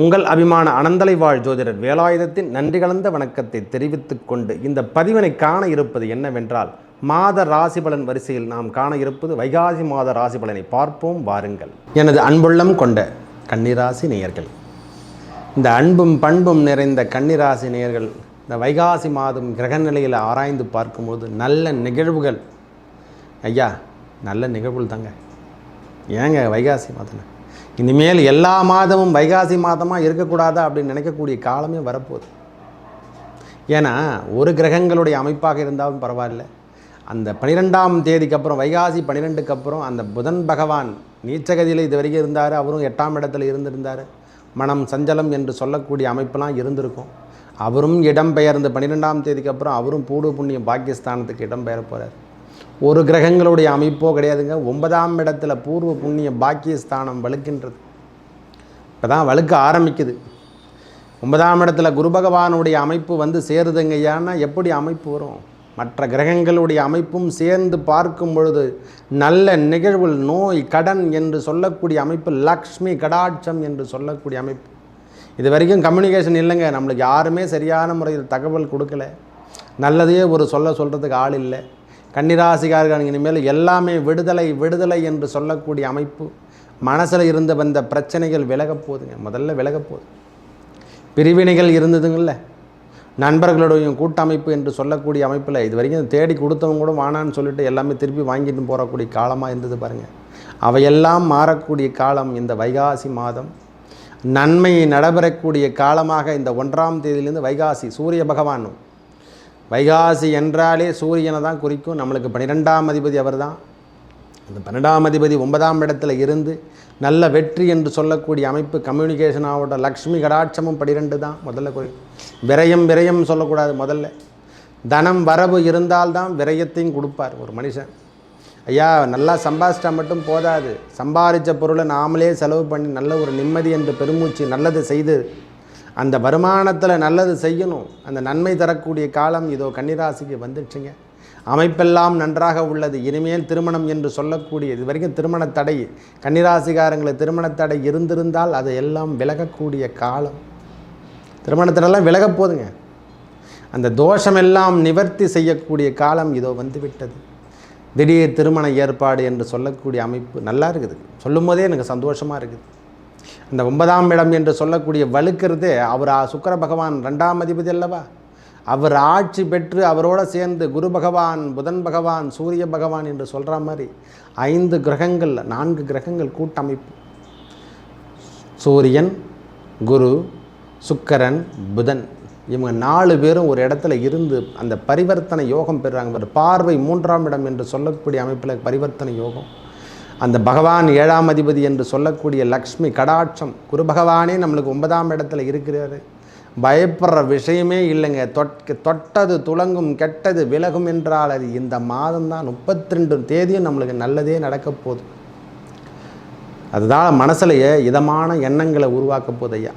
உங்கள் அபிமான அனந்தலை வாழ் ஜோதிடர் வேலாயுதத்தின் நன்றி கலந்த வணக்கத்தை தெரிவித்துக் கொண்டு இந்த பதிவினை காண இருப்பது என்னவென்றால் மாத ராசி பலன் வரிசையில் நாம் காண இருப்பது வைகாசி மாத ராசி பலனை பார்ப்போம் வாருங்கள். எனது அன்புள்ளம் கொண்ட கன்னிராசி நேயர்கள். இந்த அன்பும் பண்பும் நிறைந்த கன்னிராசி நேயர்கள் இந்த வைகாசி மாதம் கிரக நிலையில் ஆராய்ந்து பார்க்கும்போது நல்ல நிகழ்வுகள். ஐயா நல்ல நிகழ்வுகள் தாங்க. ஏங்க வைகாசி மாதம் இனிமேல் எல்லா மாதமும் வைகாசி மாதமாக இருக்கக்கூடாதா அப்படின்னு நினைக்கக்கூடிய காலமே வரப்போகுது. ஏன்னா ஒரு கிரகங்களுடைய அமைப்பாக இருந்தாலும் பரவாயில்ல. அந்த பன்னிரெண்டாம் தேதிக்கு அப்புறம் வைகாசி பன்னிரெண்டுக்கு அப்புறம் அந்த புதன் பகவான் நீச்சகதியில் இது வரைக்கும் இருந்தார் அவரும் எட்டாம் இடத்துல இருந்திருந்தார். மனம் சஞ்சலம் என்று சொல்லக்கூடிய அமைப்பெல்லாம் இருந்திருக்கும். அவரும் இடம்பெயர்ந்து பன்னிரெண்டாம் தேதிக்கு அப்புறம் அவரும் பூடு புண்ணியம் பாகிஸ்தானத்துக்கு இடம்பெயர போகிறார் ஒரு கிரகங்களுடைய அமைப்போ கிடையாதுங்க. ஒன்பதாம் இடத்துல பூர்வ புண்ணிய பாக்கியஸ்தானம் வலுக்கின்றது. இப்போ தான் வலுக்க ஆரம்பிக்குது. ஒன்பதாம் இடத்துல குரு பகவானுடைய அமைப்பு வந்து சேருதுங்கய்யான்னா எப்படி அமைப்பு வரும்? மற்ற கிரகங்களுடைய அமைப்பும் சேர்ந்து பார்க்கும் பொழுது நல்ல நிகழ்வு நோய் கடன் என்று சொல்லக்கூடிய அமைப்பு லக்ஷ்மி கடாட்சம் என்று சொல்லக்கூடிய அமைப்பு. இது வரைக்கும் கம்யூனிகேஷன் இல்லைங்க. நம்மளுக்கு யாருமே சரியான முறையில் தகவல் கொடுக்கல. நல்லதையே ஒரு சொல்ல சொல்கிறதுக்கு ஆள் இல்லை. கன்னிராசிக்காரர்கள் இனிமேல் எல்லாமே விடுதலை விடுதலை என்று சொல்லக்கூடிய அமைப்பு. மனசில் இருந்து வந்த பிரச்சனைகள் விலகப் போகுதுங்க. முதல்ல விலகப் போகுது. பிரிவினைகள் இருந்ததுங்கள்ல. நண்பர்களுடைய கூட்டமைப்பு என்று சொல்லக்கூடிய அமைப்பில் இது வரைக்கும் தேடி கொடுத்தவங்க கூட வானான்னு சொல்லிட்டு எல்லாமே திருப்பி வாங்கிட்டு போகக்கூடிய காலமாக இருந்தது பாருங்கள் அவையெல்லாம் மாறக்கூடிய காலம் இந்த வைகாசி மாதம். நன்மை நடைபெறக்கூடிய காலமாக இந்த ஒன்றாம் தேதியிலேருந்து வைகாசி சூரிய பகவானும் வைகாசி என்றாலே சூரியனை தான் குறிக்கும். நம்மளுக்கு பன்னிரெண்டாம் அதிபதி அவர் தான் அந்த பன்னெண்டாம் அதிபதி ஒன்பதாம் இடத்துல இருந்து நல்ல வெற்றி என்று சொல்லக்கூடிய அமைப்பு கம்யூனிகேஷன் ஆகட்டும் லக்ஷ்மி கடாட்சமும் பனிரெண்டு தான். முதல்ல குறி விரயம் விரயம் சொல்லக்கூடாது முதல்ல. தனம் வரவு இருந்தால்தான் விரயத்தையும் கொடுப்பார் ஒரு மனுஷன். ஐயா நல்லா சம்பாதிச்சிட்டா மட்டும் போதாது. சம்பாதிச்ச பொருளை நாமளே செலவு பண்ணி நல்ல ஒரு நிம்மதி என்று பெருமூச்சு நல்லது செய்து அந்த வருமானத்தில் நல்லது செய்யணும். அந்த நன்மை தரக்கூடிய காலம் இதோ கன்னிராசிக்கு வந்துடுச்சுங்க. அமைப்பெல்லாம் நன்றாக உள்ளது. இனிமேல் திருமணம் என்று சொல்லக்கூடிய இது வரைக்கும் திருமண தடை கன்னிராசிகாரங்களுக்கு திருமண தடை இருந்திருந்தால் அது எல்லாம் விலகக்கூடிய காலம். திருமணத்திலெல்லாம் விலகப் போதுங்க. அந்த தோஷமெல்லாம் நிவர்த்தி செய்யக்கூடிய காலம் இதோ வந்துவிட்டது. திடீர் திருமண ஏற்பாடு என்று சொல்லக்கூடிய அமைப்பு நல்லா இருக்குது. சொல்லும் போதே எனக்கு சந்தோஷமாக இருக்குது. இந்த ஒன்பதாம் இடம் என்று சொல்லக்கூடிய வலுக்கிறது அவர் ஆ- பகவான் ரெண்டாம் அதிபதி அல்லவா? அவர் ஆட்சி பெற்று அவரோட சேர்ந்து குரு பகவான் புதன் பகவான் சூரிய பகவான் என்று சொல்கிற மாதிரி ஐந்து கிரகங்கள் நான்கு கிரகங்கள் கூட்டமைப்பு. சூரியன் குரு சுக்கரன் புதன் இவங்க நாலு பேரும் ஒரு இடத்துல இருந்து அந்த பரிவர்த்தனை யோகம் பெறுறாங்க. ஒரு பார்வை மூன்றாம் இடம் என்று சொல்லக்கூடிய அமைப்பில் பரிவர்த்தனை யோகம். அந்த பகவான் ஏழாம் அதிபதி என்று சொல்லக்கூடிய லக்ஷ்மி கடாட்சம். குரு பகவானே நம்மளுக்கு ஒன்பதாம் இடத்துல இருக்கிறாரு. பயப்படுற விஷயமே இல்லைங்க. தொட் தொட்டது துளங்கும் கெட்டது விலகும் என்றால் அது இந்த மாதம்தான். முப்பத்தி ரெண்டு தேதியும் நம்மளுக்கு நல்லதே நடக்க போகுது. அதுதான் மனசுலையே இதமான எண்ணங்களை உருவாக்க போகுது ஐயா.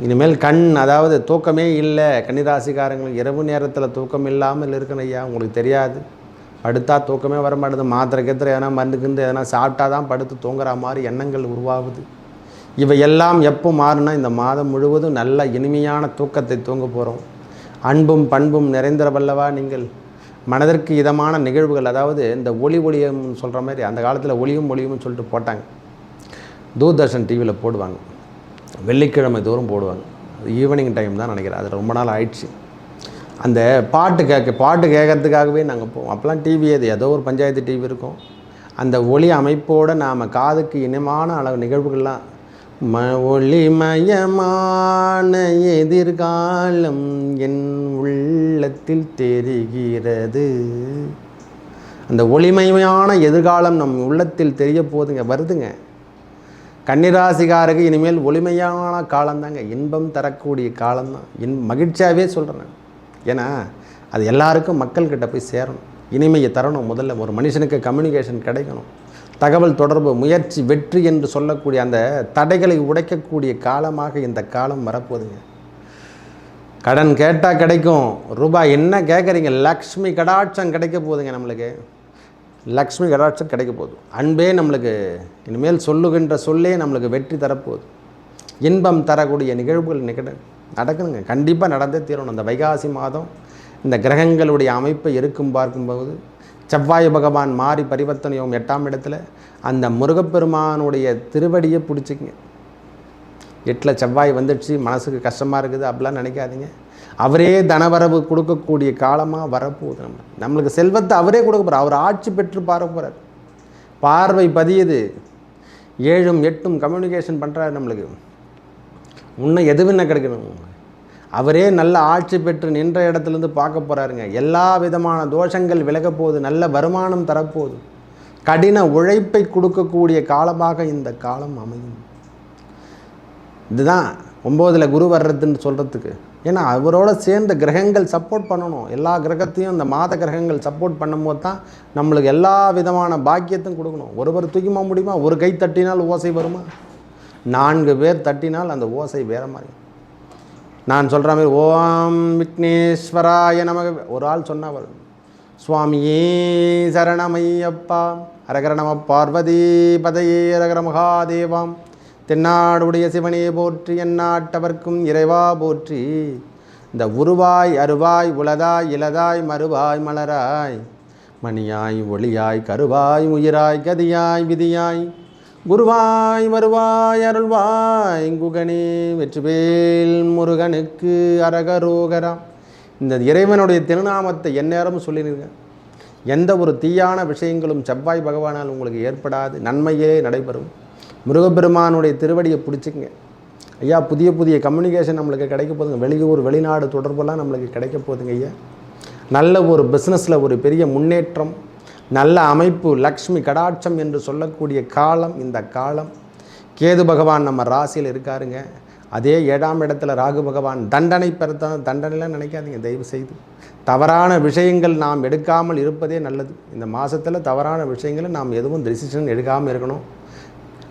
இனிமேல் கண் அதாவது தூக்கமே இல்லை. கன்னிராசிக்காரங்களுக்கு இரவு நேரத்தில் தூக்கம் இல்லாமல் இருக்கணும் ஐயா. உங்களுக்கு தெரியாது. படுத்தா தூக்கமே வர மாட்டேது மாத்திரை கத்திர எதனா மண்ணுக்குன்னு எதனா சாப்பிட்டா தான் படுத்து தூங்குற மாதிரி எண்ணங்கள் உருவாகுது. இவையெல்லாம் எப்போ மாறுனா இந்த மாதம் முழுவதும் நல்ல இனிமையான தூக்கத்தை தூங்க போகிறோம் அன்பும் பண்பும் நிறைந்தவல்லவா நீங்கள். மனதிற்கு இதமான நிகழ்வுகள் அதாவது இந்த ஒளி ஒளியம் சொல்கிற மாதிரி அந்த காலத்தில் ஒளியும் ஒளியும்னு சொல்லிட்டு போட்டாங்க. தூர்தர்ஷன் டிவியில் போடுவாங்க. வெள்ளிக்கிழமை தோறும் போடுவாங்க. ஈவினிங் டைம் தான் நினைக்கிறேன். அது ரொம்ப நாள் ஆயிடுச்சு. அந்த பாட்டு கேட்க பாட்டு கேட்கறதுக்காகவே நாங்கள் போவோம் அப்போல்லாம் டிவி அது ஏதோ ஒரு பஞ்சாயத்து டிவி இருக்கும். அந்த ஒளி அமைப்போடு நாம் காதுக்கு இனமான அளவு நிகழ்வுகள்லாம் ம ஒளிமயமான எதிர்காலம் என் உள்ளத்தில் தெரிகிறது. அந்த ஒளிமயமான எதிர்காலம் நம் உள்ளத்தில் தெரிய போதுங்க வருதுங்க. கன்னிராசிகாருக்கு இனிமேல் ஒளிமையான காலம்தாங்க இன்பம் தரக்கூடிய காலம்தான். இன் மகிழ்ச்சியாகவே சொல்கிறேன் ஏன்னா அது எல்லாருக்கும் மக்கள்கிட்ட போய் சேரணும். இனிமையை தரணும் முதல்ல. ஒரு மனுஷனுக்கு கம்யூனிகேஷன் கிடைக்கணும். தகவல் தொடர்பு முயற்சி வெற்றி என்று சொல்லக்கூடிய அந்த தடைகளை உடைக்கக்கூடிய காலமாக இந்த காலம் வரப்போகுதுங்க. கடன் கேட்டால் கிடைக்கும். ரூபாய் என்ன கேட்குறீங்க லக்ஷ்மி கடாட்சம் கிடைக்க போகுதுங்க நம்மளுக்கு. லக்ஷ்மி கடாட்சம் கிடைக்க போகுது. அன்பே நம்மளுக்கு இனிமேல் சொல்லுகின்ற சொல்லே நம்மளுக்கு வெற்றி தரப்போகுது. இன்பம் தரக்கூடிய நிகழ்வுகள் நிகழ நடக்குதுங்க கண்டிப்பாக நடந்தே தீரணும். அந்த வைகாசி மாதம் இந்த கிரகங்களுடைய அமைப்பை இருக்கும் பார்க்கும்போது செவ்வாய் பகவான் மாறி பரிவர்த்தனையும் எட்டாம் இடத்துல அந்த முருகப்பெருமானுடைய திருவடியை பிடிச்சிக்கங்க. எட்டில் செவ்வாய் வந்துடுச்சு மனசுக்கு கஷ்டமாக இருக்குது அப்படிலாம் நினைக்காதீங்க. அவரே தனவரவு கொடுக்கக்கூடிய காலமாக வரப்போகுது நம்ம. நம்மளுக்கு செல்வத்தை அவரே கொடுக்க போகிறார் அவர் ஆட்சி பெற்று பார போகிறார் பார்வை பதியுது. ஏழும் எட்டும் கம்யூனிகேஷன் பண்ணுறாரு நம்மளுக்கு. இன்னும் எதுவும் கிடைக்கணும்? அவரே நல்ல ஆட்சி பெற்று நின்ற இடத்துலேருந்து பார்க்க போகிறாருங்க எல்லா விதமான தோஷங்கள் விலகப் போகுது. நல்ல வருமானம் தரப்போகுது. கடின உழைப்பை கொடுக்கக்கூடிய காலமாக இந்த காலம் அமையும். இதுதான் ஒம்போதில் குரு வர்றதுன்னு சொல்கிறதுக்கு ஏன்னா அவரோட சேர்ந்த கிரகங்கள் சப்போர்ட் பண்ணணும். எல்லா கிரகத்தையும் இந்த மாத கிரகங்கள் சப்போர்ட் பண்ணும்போது தான் நம்மளுக்கு எல்லா விதமான பாக்கியத்தையும் கொடுக்கணும். ஒருவர் தூக்கிமா முடியுமா? ஒரு கை தட்டினால் ஓசை வருமா? நான்கு பேர் தட்டினால் அந்த ஓசை வேற மாதிரி. நான் சொல்கிற மாதிரி ஓம் விக்னேஸ்வராய நமக ஒரு ஆள் சொன்னால் வரும் சுவாமியே சரணமையப்பா அரகர நம பார்வதி பதையே அரகர மகாதேவாம் தென்னாடுடைய சிவனே போற்றி எந்நாட்டவர்க்கும் இறைவா போற்றி. இந்த உருவாய் அருவாய் உளதாய் இலதாய் மறுவாய் மலராய் மணியாய் ஒளியாய் கருவாய் உயிராய் கதியாய் விதியாய் குருவாய் வருவாய் அருள்வாய். குகனே வெற்றிவேல் முருகனுக்கு அரகரோகரா. இந்த இறைவனுடைய திருநாமத்தை எந்நேரமும் சொல்லியிருக்கேன் எந்த ஒரு தீயான விஷயங்களும் செவ்வாய் பகவானால் உங்களுக்கு ஏற்படாது. நன்மையே நடைபெறும். முருகப்பெருமானுடைய திருவடியை பிடிச்சிக்கங்க. ஐயா புதிய புதிய கம்யூனிகேஷன் நம்மளுக்கு கிடைக்க போதுங்க வெளியூர் வெளிநாடு தொடர்பெல்லாம் நம்மளுக்கு கிடைக்க போதுங்க ஐயா. நல்ல ஒரு பிஸ்னஸில் ஒரு பெரிய முன்னேற்றம் நல்ல அமைப்பு லக்ஷ்மி கடாட்சம் என்று சொல்லக்கூடிய காலம் இந்த காலம். கேது பகவான் நம்ம ராசியில் இருக்காருங்க. அதே ஏழாம் இடத்துல ராகு பகவான் தண்டனை பெறத்தான் தண்டனைலாம் நினைக்காதீங்க தயவு செய்து. தவறான விஷயங்கள் நாம் எடுக்காமல் இருப்பதே நல்லது. இந்த மாதத்தில் தவறான விஷயங்களை நாம் எதுவும் டெசிஷன் எடுக்காமல் இருக்கணும்.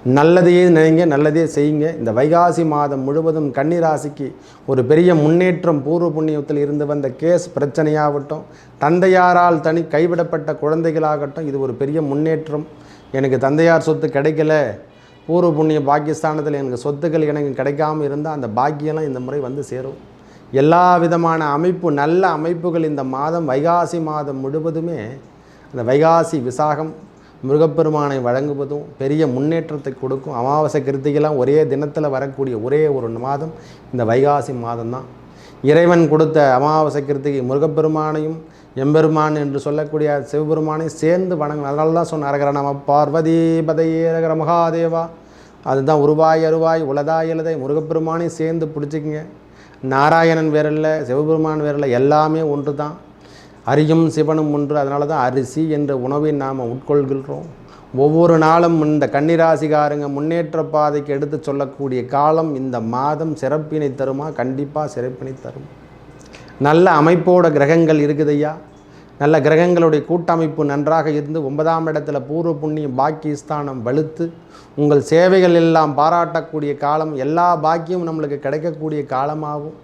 நல்லதையே நினைங்க நல்லதே செய்யுங்க. இந்த வைகாசி மாதம் முழுவதும் கன்னிராசிக்கு ஒரு பெரிய முன்னேற்றம் பூர்வ புண்ணியத்தில் இருந்து வந்த கேஸ் பிரச்சனையாகட்டும் தந்தையாரால் தனி கைவிடப்பட்ட குழந்தைகளாகட்டும் இது ஒரு பெரிய முன்னேற்றம். எனக்கு தந்தையார் சொத்து கிடைக்கல. பூர்வ புண்ணிய பாக்கியஸ்தானத்தில் எனக்கு சொத்துக்கள் எனக்கு கிடைக்காமல் இருந்தால் அந்த பாக்கியெல்லாம் இந்த முறை வந்து சேரும். எல்லா விதமான அமைப்பு நல்ல அமைப்புகள் இந்த மாதம் வைகாசி மாதம் முழுவதுமே அந்த வைகாசி விசாகம் முருகப்பெருமானை வழங்குவதும் பெரிய முன்னேற்றத்தை கொடுக்கும். அமாவாசை கிருத்திகெல்லாம் ஒரே தினத்தில் வரக்கூடிய ஒரே ஒரு மாதம் இந்த வைகாசி மாதம்தான். இறைவன் கொடுத்த அமாவாசை கிருத்திகை முருகப்பெருமானையும் எம்பெருமான் என்று சொல்லக்கூடிய சிவபெருமானையும் சேர்ந்து வணங்க அதனால தான் சொன்ன அரகர நம பார்வதி பதையே மகாதேவா. அதுதான் உருவாய் அருவாய் உலதாய் எழுதை முருகப்பெருமானையும் சேர்ந்து பிடிச்சிக்கிங்க. நாராயணன் வேறில்ல சிவபெருமான் வேறில்ல எல்லாமே ஒன்று தான் அரியும் சிவனும் ஒன்று. அதனால தான் அரிசி என்ற உணவை நாம் உட்கொள்கின்றோம். ஒவ்வொரு நாளும் இந்த கன்னிராசிகாரங்க முன்னேற்ற பாதைக்கு எடுத்து சொல்லக்கூடிய காலம் இந்த மாதம் சிறப்பினை தருமா? கண்டிப்பாக சிறப்பினை தரும். நல்ல அமைப்போட கிரகங்கள் இருக்குதையா நல்ல கிரகங்களுடைய கூட்டமைப்பு நன்றாக இருந்து ஒன்பதாம் இடத்துல பூர்வ புண்ணியம் பாக்கியஸ்தானம் வலுத்து உங்கள் சேவைகள் எல்லாம் பாராட்டக்கூடிய காலம் எல்லா பாக்கியமும் நம்மளுக்கு கிடைக்கக்கூடிய காலமாகும்.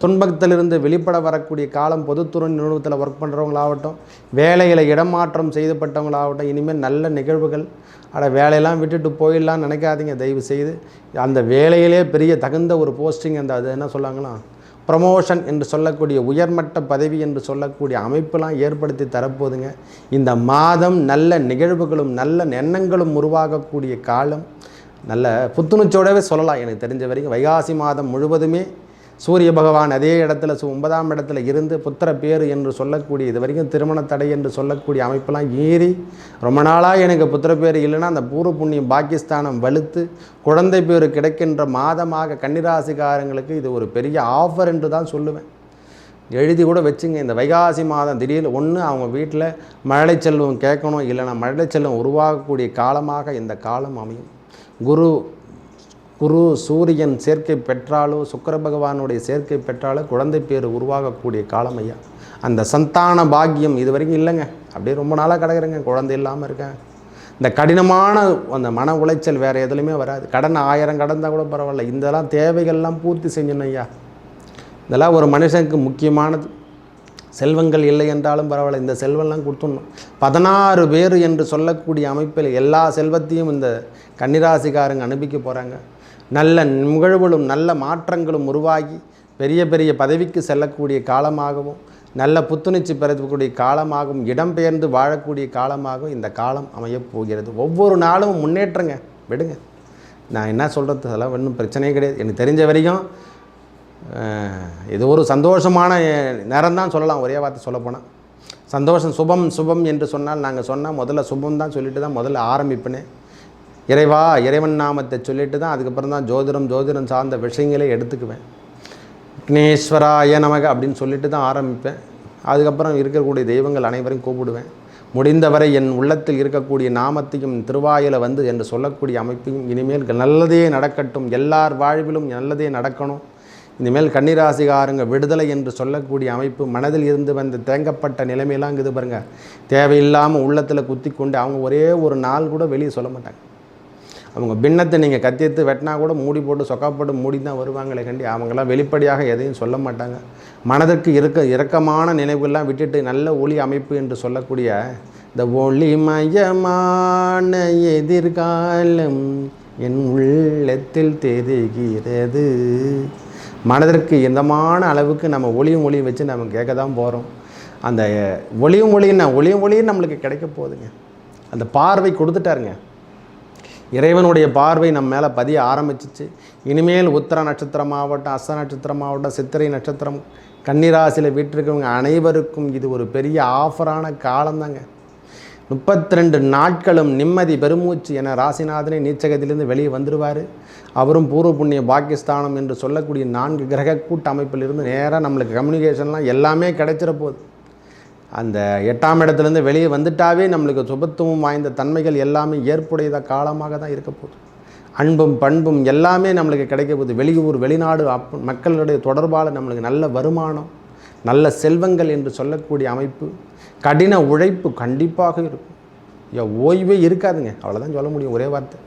துன்பத்திலிருந்து வெளிப்பட வரக்கூடிய காலம் பொதுத்துறை நிறுவனத்தில் ஒர்க் பண்ணுறவங்களாகட்டும் வேலையில் இடமாற்றம் செய்துப்பட்டவங்களாகட்டும் இனிமேல் நல்ல நிகழ்வுகள் அட வேலையெல்லாம் விட்டுட்டு போயிடலாம்னு நினைக்காதீங்க. தயவு செய்து அந்த வேலையிலே பெரிய தகுந்த ஒரு போஸ்டிங் அந்த அது என்ன சொல்லாங்களா ப்ரமோஷன் என்று சொல்லக்கூடிய உயர்மட்ட பதவி என்று சொல்லக்கூடிய அமைப்பெல்லாம் ஏற்படுத்தி தரப்போகுதுங்க இந்த மாதம் நல்ல நிகழ்வுகளும் நல்ல எண்ணங்களும் உருவாகக்கூடிய காலம். நல்ல புத்துணர்ச்சியோடவே சொல்லலாம். எனக்கு தெரிஞ்ச வரைக்கும் வைகாசி மாதம் முழுவதுமே சூரிய பகவான் அதே இடத்துல ஒன்பதாம் இடத்துல இருந்து புத்திர பேர் என்று சொல்லக்கூடிய இது வரைக்கும் திருமண தடை என்று சொல்லக்கூடிய அமைப்பெல்லாம் ஏறி ரொம்ப நாளாக எனக்கு புத்திர பேர் இல்லைன்னா அந்த பூர்வ புண்ணியம் பாகிஸ்தானம் வலுத்து குழந்தை பேர் கிடைக்கின்ற மாதமாக கன்னிராசிக்காரங்களுக்கு இது ஒரு பெரிய ஆஃபர் என்று தான் சொல்லுவேன். எழுதி கூட வச்சுங்க இந்த வைகாசி மாதம் திடீர்னு ஒன்று அவங்க வீட்டில் மழலை செல்வம் கேட்கணும் இல்லைன்னா மழலை செல்வம் உருவாகக்கூடிய காலமாக இந்த காலம் அமையும். குரு குரு சூரியன் சேர்க்கை பெற்றாலோ சுக்கர பகவானுடைய சேர்க்கை பெற்றாலோ குழந்தை பேர் உருவாகக்கூடிய காலம் ஐயா. அந்த சந்தான பாக்கியம் இது வரைக்கும் இல்லைங்க. அப்படியே ரொம்ப நாளாக கிடக்குறேங்க. குழந்தை இல்லாமல் இருக்கேன். இந்த கடினமான அந்த மன உளைச்சல் வேறு எதுலையுமே வராது. கடன் ஆயிரம் கடந்தால் கூட பரவாயில்ல. இதெல்லாம் தேவைகள்லாம் பூர்த்தி செஞ்சணும் ஐயா. இதெல்லாம் ஒரு மனுஷனுக்கு முக்கியமானது. செல்வங்கள் இல்லை என்றாலும் பரவாயில்ல. இந்த செல்வம்லாம் கொடுத்துடணும். பதினாறு பேர் என்று சொல்லக்கூடிய அமைப்பில் எல்லா செல்வத்தையும் இந்த கன்னிராசிக்காரங்க அனுப்பிக்க போகிறாங்க நல்ல நிகழ்வுகளும் நல்ல மாற்றங்களும் உருவாகி பெரிய பெரிய பதவிக்கு செல்லக்கூடிய காலமாகவும் நல்ல புத்துணர்ச்சி பெறக்கூடிய காலமாகவும் இடம்பெயர்ந்து வாழக்கூடிய காலமாகவும் இந்த காலம் அமையப் போகிறது. ஒவ்வொரு நாளும் முன்னேற்றங்க. விடுங்க. நான் என்ன சொல்கிறது அதெல்லாம் ஒன்றும் பிரச்சனையே கிடையாது. எனக்கு தெரிஞ்ச வரைக்கும் இது ஒரு சந்தோஷமான நேரம் தான் சொல்லலாம். ஒரே வார்த்தை சொல்லப்போனால் சந்தோஷம் சுபம் சுபம் என்று சொன்னால் நாங்கள் சொன்னால் முதல்ல சுபம் தான் சொல்லிட்டு தான் முதல்ல ஆரம்பிப்பேனே. இறைவா இறைவன் நாமத்தை சொல்லிட்டு தான் அதுக்கப்புறம் தான் ஜோதிடம் ஜோதிடம் சார்ந்த விஷயங்களே எடுத்துக்குவேன். விக்னேஸ்வராய நமக அப்படின்னு சொல்லிட்டு தான் ஆரம்பிப்பேன். அதுக்கப்புறம் இருக்கக்கூடிய தெய்வங்கள் அனைவரையும் கூப்பிடுவேன். முடிந்தவரை என் உள்ளத்தில் இருக்கக்கூடிய நாமத்தையும் திருவாயில வந்து என்று சொல்லக்கூடிய அமைப்பையும் இனிமேல் நல்லதே நடக்கட்டும். எல்லார் வாழ்விலும் நல்லதே நடக்கணும். இனிமேல் கன்னிராசிகாரங்க விடுதலை என்று சொல்லக்கூடிய அமைப்பு மனதில் இருந்து வந்த தேங்கப்பட்ட நிலைமையெல்லாம் இருக்குது பாருங்கள் தேவையில்லாமல் உள்ளத்தில் குத்தி கொண்டு அவங்க ஒரே ஒரு நாள் கூட வெளியே சொல்ல மாட்டாங்க. அவங்க பின்னத்தை நீங்கள் கத்தியத்து வெட்டினா கூட மூடி போட்டு சொக்கா போட்டு மூடி தான் வருவாங்களே கண்டி. அவங்களாம் வெளிப்படையாக எதையும் சொல்ல மாட்டாங்க. மனதிற்கு இருக்க இரக்கமான நினைவுகள்லாம் விட்டுட்டு நல்ல ஒளி அமைப்பு என்று சொல்லக்கூடிய இந்த ஒளிமயமான எதிர்காலம் என் உள்ளத்தில் தெரிகிறது. மனதிற்கு எந்தமான அளவுக்கு நம்ம ஒளியும் ஒளியும் வச்சு நம்ம கேட்க தான் போகிறோம் அந்த ஒளியும் ஒளியும் ஒளியும் ஒளியும் நம்மளுக்கு கிடைக்க போகுதுங்க. அந்த பார்வை கொடுத்துட்டாருங்க. இறைவனுடைய பார்வை நம்ம மேலே பதிய ஆரம்பிச்சிச்சு. இனிமேல் உத்தர நட்சத்திரமாகட்டும் அஸ்த நட்சத்திரமாகட்டும் சித்திரை நட்சத்திரம் கன்னிராசியில் வீட்டிருக்கிறவங்க அனைவருக்கும் இது ஒரு பெரிய ஆஃபரான காலம்தாங்க. முப்பத்தி ரெண்டு நாட்களும் நிம்மதி பெருமூச்சு என ராசிநாதனை நீச்சகத்திலிருந்து வெளியே வந்துடுவார் அவரும் பூர்வ புண்ணிய பாகிஸ்தானம் என்று சொல்லக்கூடிய நான்கு கிரக கூட்டமைப்பிலிருந்து நேராக நம்மளுக்கு கம்யூனிகேஷன்லாம் எல்லாமே கிடைச்சிட போகுது அந்த எட்டாம் இடத்துலேருந்து வெளியே வந்துட்டாவே நம்மளுக்கு சுபத்துவம் வாய்ந்த தன்மைகள் எல்லாமே ஏற்புடையதாக காலமாக தான் இருக்க போகுது. அன்பும் பண்பும் எல்லாமே நம்மளுக்கு கிடைக்க போகுது. வெளியூர் வெளிநாடு அப் மக்களுடைய தொடர்பால் நம்மளுக்கு நல்ல வருமானம் நல்ல செல்வங்கள் என்று சொல்லக்கூடிய அமைப்பு கடின உழைப்பு கண்டிப்பாக இருக்கும். ஓய்வே இருக்காதுங்க. அவ்வளோதான் சொல்ல முடியும். ஒரே வார்த்தை.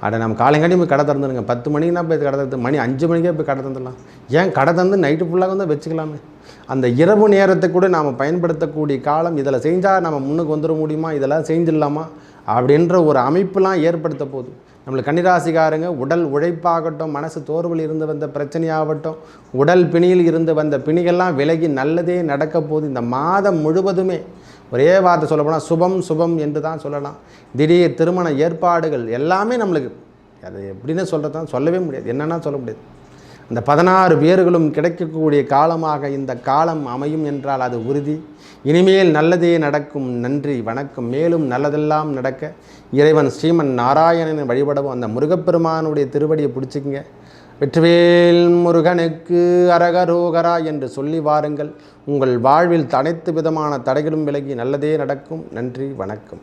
அட நம்ம காலங்காட்டி போய் கடை திறந்துருங்க. பத்து மணிக்குனா போய் கடை திறந்து மணி அஞ்சு மணிக்கே போய் கடை திறந்துடலாம். ஏன் கடை திறந்து நைட்டு ஃபுல்லாக வந்து வச்சுக்கலாமே? அந்த இரவு நேரத்தை கூட நாம் பயன்படுத்தக்கூடிய காலம் இதில் செஞ்சால் நம்ம முன்னுக்கு வந்துட முடியுமா? இதெல்லாம் செஞ்சிடலாமா? அப்படின்ற ஒரு அமைப்பெலாம் ஏற்படுத்த போகுது. நம்மளுக்கு கன்னிராசிக்காரங்க உடல் உழைப்பாகட்டும் மனசு தோர்வில் இருந்து வந்த பிரச்சனையாகட்டும் உடல் பிணியில் இருந்து வந்த பிணிகள்லாம் விலகி நல்லதே நடக்க போகுது. இந்த மாதம் முழுவதுமே ஒரே வார்த்தை சொல்ல போனால் சுபம் சுபம் என்று தான் சொல்லலாம். திடீர் திருமண ஏற்பாடுகள் எல்லாமே நம்மளுக்கு. அது எப்படின்னு சொல்கிறது தான் சொல்லவே முடியாது. என்னன்னா சொல்ல முடியாது. அந்த பதினாறு பேர்களும் கிடைக்கக்கூடிய காலமாக இந்த காலம் அமையும் என்றால் அது உறுதி. இனிமேல் நல்லதே நடக்கும். நன்றி வணக்கம். மேலும் நல்லதெல்லாம் நடக்க இறைவன் ஸ்ரீமன் நாராயணனை வழிபடவும் அந்த முருகப்பெருமானுடைய திருவடியை பிடிச்சிக்கங்க. வெற்றிவேல் முருகனுக்கு அரகரோகரா என்று சொல்லி வாருங்கள். உங்கள் வாழ்வில் அனைத்து விதமான தடைகளும் விலகி நல்லதே நடக்கும். நன்றி வணக்கம்.